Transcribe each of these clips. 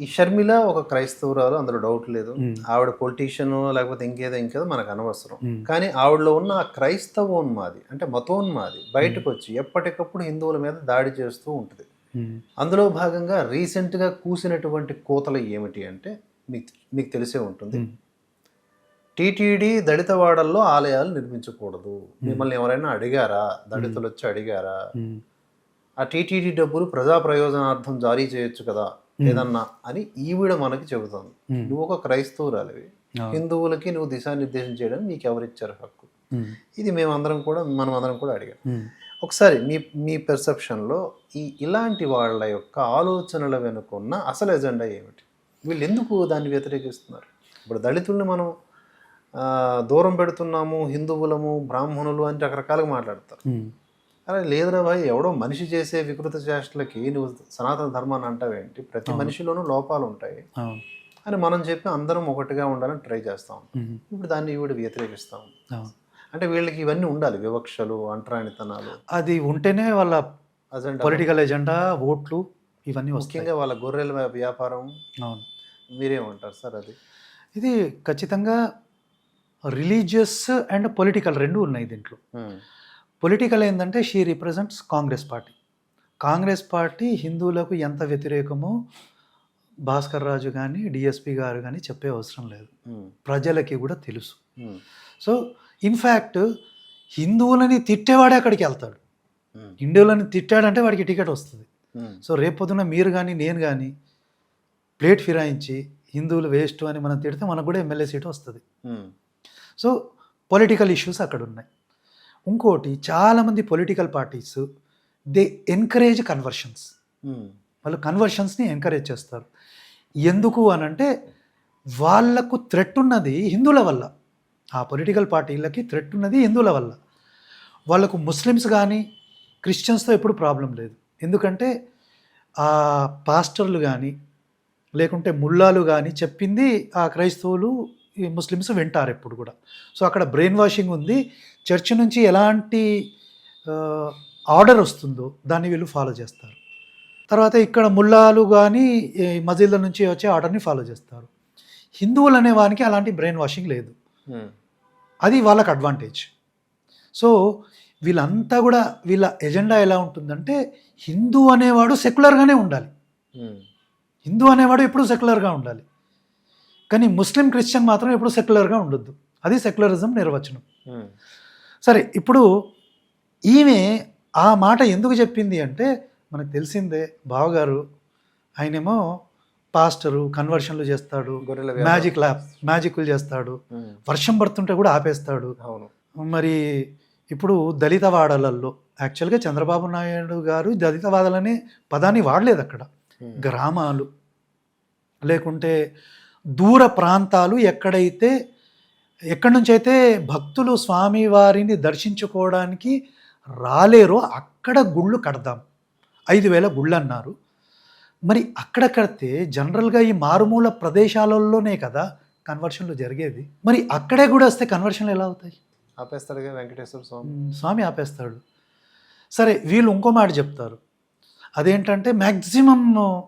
ఈ షర్మిల ఒక క్రైస్తవురాలు అందులో డౌట్ లేదు. ఆవిడ పొలిటీషియన్ లేకపోతే ఇంకేదో ఇంకేదో మనకు అనవసరం. కానీ ఆవిడలో ఉన్న ఆ క్రైస్తవోన్మాది అంటే మతోన్మాది బయటకు వచ్చి ఎప్పటికప్పుడు హిందువుల మీద దాడి చేస్తూ ఉంటుంది. అందులో భాగంగా రీసెంట్గా కూసినటువంటి కోతలు ఏమిటి అంటే మీకు మీకు తెలిసే ఉంటుంది. టీటీడీ దళితవాడల్లో ఆలయాలు నిర్మించకూడదు. మిమ్మల్ని ఎవరైనా అడిగారా? దళితులు వచ్చి అడిగారా? ఆ టీటీడీ డబ్బులు ప్రజా ప్రయోజనార్థం జారీ చేయొచ్చు కదా. ఏదన్నా అని ఈవిడ మనకి చెబుతోంది. నువ్వు ఒక క్రైస్తవురాలివి. హిందువులకి నువ్వు దిశానిర్దేశం చేయడానికి నీకు ఎవరిచ్చారు హక్కు ఇది మేమందరం కూడా మనం అందరం కూడా అడిగాం. ఒకసారి మీ మీ పెర్సెప్షన్లో ఈ ఇలాంటి వాళ్ళ యొక్క ఆలోచనల వెనుకున్న అసలు ఎజెండా ఏమిటి? వీళ్ళు ఎందుకు దాన్ని వ్యతిరేకిస్తున్నారు? ఇప్పుడు దళితుల్ని మనం దూరం పెడుతున్నాము హిందువులము బ్రాహ్మణులు అని రకరకాలుగా మాట్లాడతారు. అరే లేదురా భాయ్ ఎవడో మనిషి చేసే వికృత చేష్టలకి నువ్వు సనాతన ధర్మాన్ని అంటావేంటి ప్రతి మనిషిలోనూ లోపాలు ఉంటాయి. అని మనం చెప్పి అందరం ఒకటిగా ఉండాలని ట్రై చేస్తాం. ఇప్పుడు దాన్ని ఈవిడ వ్యతిరేకిస్తాం అంటే వీళ్ళకి ఇవన్నీ ఉండాలి వివక్షలు అంటరానితనాలు. అది ఉంటేనే వాళ్ళ పొలిటికల్ ఎజెండా ఓట్లు ఇవన్నీ ముఖ్యంగా వాళ్ళ గొర్రెల వ్యాప- వ్యాపారం. అవును. మీరేమంటారు సార్ అది? ఇది ఖచ్చితంగా రిలీజియస్ అండ్ పొలిటికల్ రెండు ఉన్నాయి దీంట్లో. పొలిటికల్ ఏంటంటే she represents Congress party Congress party హిందువులకు ఎంత వ్యతిరేకమో భాస్కర్ రాజు కానీ డిఎస్పి గారు కానీ చెప్పే అవసరం లేదు. ఉమ్, ప్రజలకి కూడా తెలుసు. సో ఇన్ఫ్యాక్ట్ హిందువులని తిట్టేవాడే అక్కడికి వెళ్తాడు. హిందువులని తిట్టాడంటే వాడికి టికెట్ వస్తుంది. సో రేపొద్దున మీరు కానీ నేను కానీ ప్లేట్ ఫిరాయించి హిందువులు వేస్ట్ అని మనం తిడితే మనకు కూడా ఎమ్మెల్యే సీట్ వస్తుంది. సో పొలిటికల్ ఇష్యూస్ అక్కడ ఉన్నాయి. ఇంకోటి చాలామంది political parties they encourage conversions వాళ్ళు కన్వర్షన్స్ని ఎంకరేజ్ చేస్తారు. ఎందుకు అని అంటే వాళ్ళకు థ్రెట్ ఉన్నది హిందువుల వల్ల. ఆ పొలిటికల్ పార్టీలకి థ్రెట్ ఉన్నది హిందువుల వల్ల. వాళ్ళకు ముస్లిమ్స్ కానీ క్రిస్టియన్స్తో ఎప్పుడు ప్రాబ్లం లేదు. ఎందుకంటే ఆ పాస్టర్లు కానీ లేకుంటే ముల్లాలు కానీ చెప్పింది ఆ క్రైస్తవులు ముస్లిమ్స్ వింటారు ఎప్పుడు కూడా. సో అక్కడ బ్రెయిన్ వాషింగ్ ఉంది. చర్చ్ నుంచి ఎలాంటి ఆర్డర్ వస్తుందో దాన్ని వీళ్ళు ఫాలో చేస్తారు. తర్వాత ఇక్కడ ముల్లాలు కానీ మజీద్ల నుంచి వచ్చే ఆర్డర్ని ఫాలో చేస్తారు. హిందువులు అనే వానికి అలాంటి బ్రెయిన్ వాషింగ్ లేదు అది వాళ్ళకి అడ్వాంటేజ్ సో వీళ్ళంతా కూడా వీళ్ళ ఎజెండా ఎలా ఉంటుందంటే హిందూ అనేవాడు సెక్యులర్గానే ఉండాలి. హిందూ అనేవాడు ఎప్పుడు సెక్యులర్గా ఉండాలి. కానీ ముస్లిం క్రిస్టియన్ మాత్రం ఎప్పుడు సెక్యులర్గా ఉండొద్దు. అది సెక్యులరిజం నిర్వచనం. సరే ఇప్పుడు ఈమె ఆ మాట ఎందుకు చెప్పింది అంటే మనకు తెలిసిందే బావగారు ఆయనేమో పాస్టరు కన్వర్షన్లు చేస్తాడు. మ్యాజిక్ ల్యాబ్ మ్యాజిక్లు చేస్తాడు వర్షం పడుతుంటే కూడా ఆపేస్తాడు. మరి ఇప్పుడు దళిత వాడలల్లో యాక్చువల్గా చంద్రబాబు నాయుడు గారు దళిత వాదలనే పదాన్ని వాడలేదు అక్కడ. గ్రామాలు లేకుంటే దూర ప్రాంతాలు ఎక్కడైతే ఎక్కడి నుంచి అయితే భక్తులు స్వామివారిని దర్శించుకోవడానికి రాలేరో అక్కడ గుళ్ళు కడదాం. ఐదు వేల గుళ్ళు అన్నారు. మరి అక్కడ కడితే జనరల్గా ఈ మారుమూల ప్రదేశాలలోనే కదా కన్వర్షన్లు జరిగేది. మరి అక్కడే కూడా వస్తే కన్వర్షన్లు ఎలా అవుతాయి? ఆపేస్తాడుగా వెంకటేశ్వర స్వామి. స్వామి ఆపేస్తాడు. సరే వీళ్ళు ఇంకో మాట చెప్తారు. అదేంటంటే మ్యాక్సిమం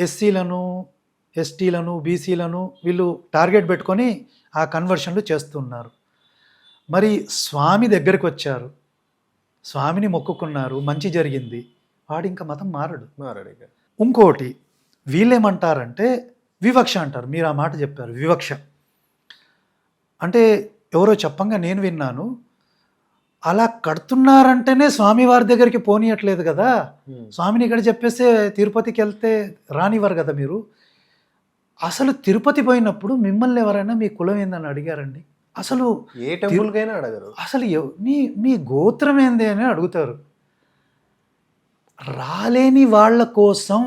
ఎస్సీలను ఎస్టీలను బీసీలను వీళ్ళు టార్గెట్ పెట్టుకొని ఆ కన్వర్షన్లు చేస్తున్నారు. మరి స్వామి దగ్గరికి వచ్చారు. స్వామిని మొక్కుకున్నారు. మంచి జరిగింది. వాడు ఇంకా మతం మారడు. మారాడిగా ఇంకోటి వీళ్ళేమంటారంటే వివక్ష అంటారు. మీరు ఆ మాట చెప్పారు వివక్ష. అంటే ఎవరో చెప్పంగా నేను విన్నాను. అలా కడుతున్నారంటేనే స్వామివారి దగ్గరికి పోనీయట్లేదు కదా. స్వామిని ఇక్కడ చెప్పేస్తే తిరుపతికి వెళ్తే రానివ్వరు కదా మీరు. అసలు తిరుపతి పోయినప్పుడు మిమ్మల్ని ఎవరైనా మీ కులం ఏందని అడిగారండి? అసలు ఏ టెంపుల్కైనా అడగరు. అసలు మీ మీ గోత్రం ఏంది అని అడుగుతారు. రాలేని వాళ్ళ కోసం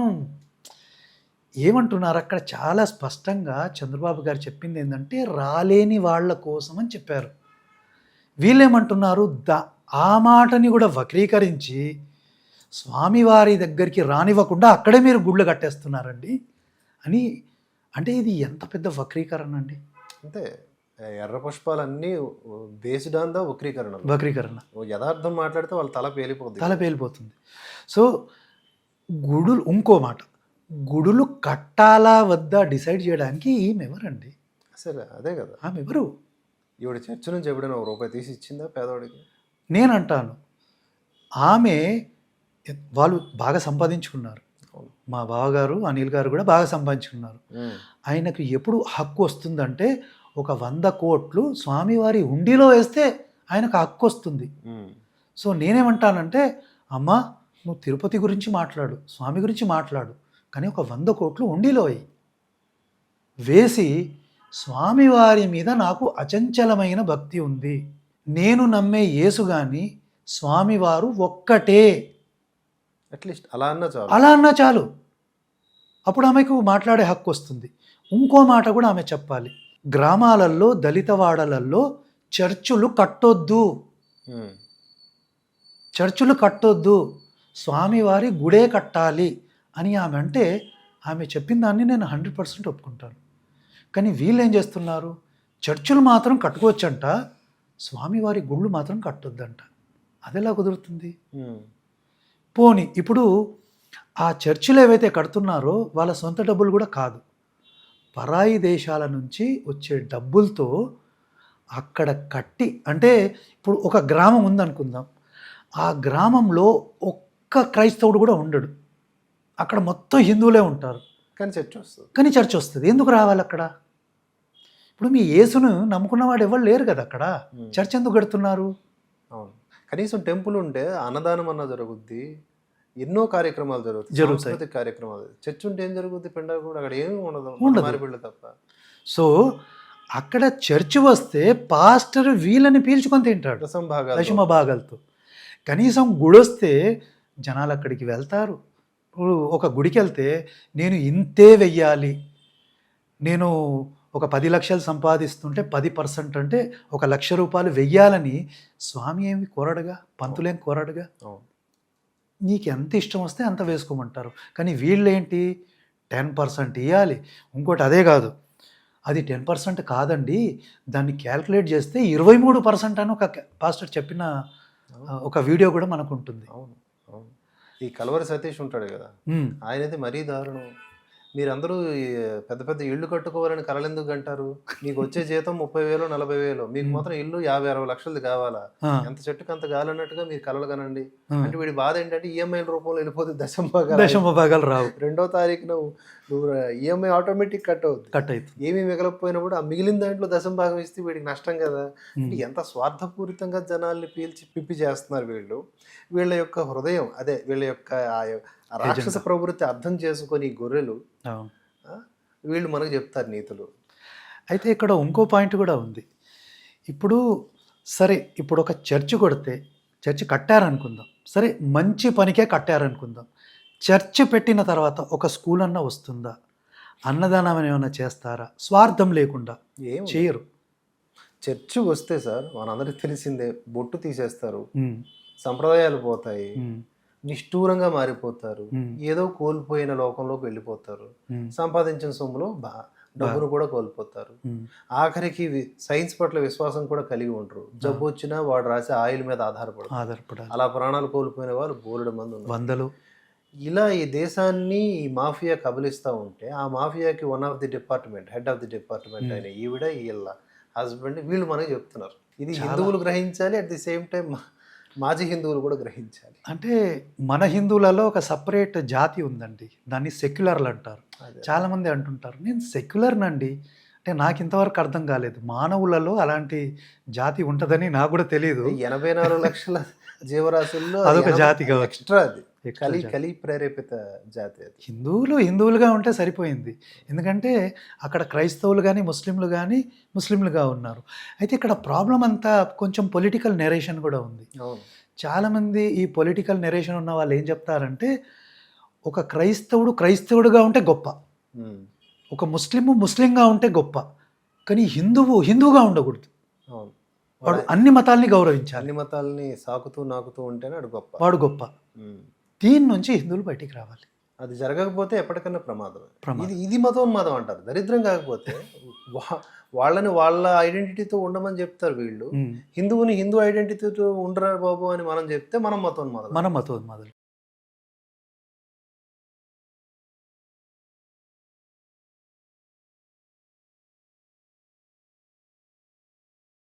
ఏమంటున్నారు? అక్కడ చాలా స్పష్టంగా చంద్రబాబు గారు చెప్పింది ఏంటంటే రాలేని వాళ్ళ కోసం అని చెప్పారు. వీళ్ళేమంటున్నారు? ద ఆ మాటని కూడా వక్రీకరించి స్వామివారి దగ్గరికి రానివ్వకుండా అక్కడే మీరు గుళ్ళు కట్టేస్తున్నారండి అని అంటే ఇది ఎంత పెద్ద వక్రీకరణ అండి? అంతే ఎర్ర పుష్పాలన్నీ బేస్డ్ ఆన్ ద వక్రీకరణ. వక్రీకరణ. యథార్థం మాట్లాడితే వాళ్ళ తల పేలిపోతుంది తల పేలిపోతుంది. సో గుడులు ఇంకో మాట. గుడులు కట్టాలా వద్దా డిసైడ్ చేయడానికి ఈమె ఎవరండి? సరే అదే కదా. ఆమె ఎవరు? ఈవిడ చర్చ నుంచి ఎప్పుడైనా ఒక రూపాయి తీసి ఇచ్చిందా పేదవాడికి? నేను అంటాను ఆమె వాళ్ళు బాగా సంపాదించుకున్నారు. మా బావగారు అనిల్ గారు కూడా బాగా సంపాదించుకున్నారు. ఆయనకు ఎప్పుడు హక్కు వస్తుందంటే ఒక వంద కోట్లు స్వామివారి హుండీలో వేస్తే ఆయనకు హక్కు వస్తుంది. సో నేనేమంటానంటే అమ్మా నువ్వు తిరుపతి గురించి మాట్లాడు స్వామి గురించి మాట్లాడు కానీ ఒక వంద కోట్లు ఉండిలో వేసి స్వామివారి మీద నాకు అచంచలమైన భక్తి ఉంది. నేను నమ్మే యేసు కానీ స్వామివారు ఒక్కటే. అట్లీస్ట్ అలా అన్నా చాలు. అలా అన్నా చాలు. అప్పుడు ఆమెకు మాట్లాడే హక్కు వస్తుంది. ఇంకో మాట కూడా ఆమె చెప్పాలి. గ్రామాలలో దళితవాడలలో చర్చులు కట్టొద్దు. చర్చులు కట్టొద్దు. స్వామివారి గుడే కట్టాలి అని ఆమె అంటే ఆమె చెప్పిన దాన్ని నేను హండ్రెడ్ పర్సెంట్ ఒప్పుకుంటాను. కానీ వీళ్ళు ఏం చేస్తున్నారు? చర్చులు మాత్రం కట్టుకోవచ్చంట. స్వామివారి గుళ్ళు మాత్రం కట్టొద్దంట. అదెలా కుదురుతుంది? పోని ఇప్పుడు ఆ చర్చిలు ఏవైతే కడుతున్నారో వాళ్ళ సొంత డబ్బులు కూడా కాదు. పరాయి దేశాల నుంచి వచ్చే డబ్బులతో అక్కడ కట్టి అంటే ఇప్పుడు ఒక గ్రామం ఉందనుకుందాం. ఆ గ్రామంలో ఒక్క క్రైస్తవుడు కూడా ఉండడు. అక్కడ మొత్తం హిందువులే ఉంటారు. కానీ చర్చ వస్తుంది. కానీ చర్చ్ వస్తుంది. ఎందుకు రావాలి అక్కడ? ఇప్పుడు మీ యేసును నమ్ముకున్నవాడు ఎవరు లేరు కదా అక్కడ? చర్చ్ ఎందుకు కడుతున్నారు? అవును. కనీసం టెంపుల్ ఉంటే అన్నదానం అన్న జరుగుద్ది ఎన్నో కార్యక్రమాలు జరుగుతాయి జరుగుతాయి. కార్యక్రమాలు. చర్చ్ ఉంటే ఏం జరుగుద్ది పిండ కూడా అక్కడ ఏమీ ఉండదు. మారిపిళ్ళు తప్ప. సో అక్కడ చర్చ్ వస్తే పాస్టర్ వీళ్ళని పీల్చుకొని తింటాడు. దశమ భాగాలతో. కనీసం గుడొస్తే జనాలు అక్కడికి వెళ్తారు. ఇప్పుడు ఒక గుడికి వెళ్తే నేను ఇంతే వెయ్యాలి. నేను ఒక పది లక్షలు సంపాదిస్తుంటే పది పర్సెంట్ అంటే ఒక లక్ష రూపాయలు వెయ్యాలని స్వామి ఏమి కోరడుగా? పంతులేం కోరడుగా? నీకు ఎంత ఇష్టం వస్తే అంత వేసుకోమంటారు. కానీ వీళ్ళేంటి? టెన్ పర్సెంట్ ఇవ్వాలి ఇంకోటి అదే కాదు. అది టెన్ పర్సెంట్ కాదండి. దాన్ని క్యాల్కులేట్ చేస్తే ఇరవై మూడు పర్సెంట్ అని ఒక పాస్టర్ చెప్పిన ఒక వీడియో కూడా మనకు ఉంటుంది అవును. అవును. ఈ కలవరి సతీష్ ఉంటాడు కదా? ఉమ్, ఆయనైతే మరీ దారుణం. మీరందరూ పెద్ద పెద్ద ఇళ్ళు కట్టుకోవాలని కలలు ఎందుకు అంటారు మీకు వచ్చే జీతం ముప్పై వేలు నలభై వేలు. మీకు. మాత్రం ఇల్లు యాభై అరవై లక్షలది కావాలా? ఎంత చెట్టుకు అంత గాలన్నట్టుగా మీరు కలలు కనండి. అంటే వీడి బాధ ఏంటంటే ఈఎంఐల రూపంలో వెళ్ళిపోతుంది దశంభాగా దశమ భాగాలు రావు. రెండో తారీఖున నువ్వు ఈఎంఐ ఆటోమేటిక్ కట్ అవుతుంది కట్ అవుతుంది. ఏమీ మిగలకపోయినప్పుడు ఆ మిగిలిన దాంట్లో దశం భాగం ఇస్తే వీడికి నష్టం కదా. ఎంత స్వార్థపూరితంగా జనాల్ని పీల్చి పిప్పి చేస్తున్నారు వీళ్ళు. వీళ్ళ యొక్క హృదయం అదే వీళ్ళ యొక్క ఆ రాక్షస. ప్రవృత్తి అర్థం చేసుకొని గొర్రెలు వీళ్ళు మనకు చెప్తారు నీతులు. అయితే ఇక్కడ ఇంకో పాయింట్ కూడా ఉంది. ఇప్పుడు సరే ఇప్పుడు ఒక చర్చ్ కొడితే చర్చ్ కట్టారనుకుందాం. సరే మంచి పనికే కట్టారనుకుందాం. చర్చ్ పెట్టిన తర్వాత ఒక స్కూల్ అన్న వస్తుందా? అన్నదానం ఏమైనా చేస్తారా? స్వార్థం లేకుండా ఏం చేయరు. చర్చి వస్తే సార్ మనందరికి తెలిసిందే బొట్టు తీసేస్తారు. సంప్రదాయాలు పోతాయి. నిష్ఠూరంగా మారిపోతారు. ఏదో కోల్పోయిన లోకంలోకి వెళ్ళిపోతారు. సంపాదించిన సొమ్ములో బా డబ్బును కూడా కోల్పోతారు. ఆఖరికి సైన్స్ పట్ల విశ్వాసం కూడా కలిగి ఉంటారు జబ్బు వచ్చినా వాడు రాసే ఆయిల్ మీద ఆధారపడతారు ఆధారపడాలి. అలా ప్రాణాలు కోల్పోయిన వాళ్ళు బోలెడు మంది ఉన్నారు. వందలు. ఇలా ఈ దేశాన్ని ఈ మాఫియా కబలిస్తూ ఉంటే ఆ మాఫియాకి one of the department head of the department. అయిన ఈవిడ వీళ్ళ హస్బెండ్ వీళ్ళు మనకి చెప్తున్నారు. ఇది. హిందువులు గ్రహించాలి అట్ ది సేమ్ టైం మాజీ హిందువులు కూడా గ్రహించాలి. అంటే మన హిందువులలో ఒక సపరేట్ జాతి ఉందండి. దాన్ని సెక్యులర్లు అంటారు. చాలామంది అంటుంటారు నేను సెక్యులర్నండి. అంటే నాకు ఇంతవరకు అర్థం కాలేదు. మానవులలో అలాంటి జాతి ఉంటుందని నాకు కూడా తెలియదు ఎనభై నాలుగు లక్షల జీవరాశుల్లో అదొక జాతి. ఎక్స్ట్రా అది. కలి. కలి ప్రేరేపిత జాతి హిందువులు హిందువులుగా ఉంటే సరిపోయింది. ఎందుకంటే అక్కడ క్రైస్తవులు కానీ ముస్లింలు కానీ ముస్లింలుగా ఉన్నారు. అయితే ఇక్కడ ప్రాబ్లం అంతా కొంచెం పొలిటికల్ నెరేషన్ కూడా ఉంది. చాలామంది ఈ పొలిటికల్ నెరేషన్ ఉన్న వాళ్ళు ఏం చెప్తారంటే ఒక క్రైస్తవుడు క్రైస్తవుడుగా ఉంటే గొప్ప. ఒక ముస్లిము ముస్లింగా ఉంటే గొప్ప. కానీ హిందువు హిందువుగా ఉండకూడదు. వాడు వాడు అన్ని మతాల్ని గౌరవించాలి. అన్ని మతాలని సాకుతూ నాకుతూ ఉంటేనే అడు గొప్ప. వాడు గొప్ప. దీని నుంచి హిందువులు బయటికి రావాలి. అది జరగకపోతే ఎప్పటికైనా ప్రమాదం ప్రమాదం. ఇది ఇది మతోన్మాదం అంటారు. దరిద్రం కాకపోతే వా- వాళ్ళని వాళ్ళ ఐడెంటిటీతో ఉండమని చెప్తారు వీళ్ళు. హిందువుని హిందూ ఐడెంటిటీతో ఉండరా బాబు అని మనం చెప్తే మనం మతోన్మాదం మన మతోన్మాదులు.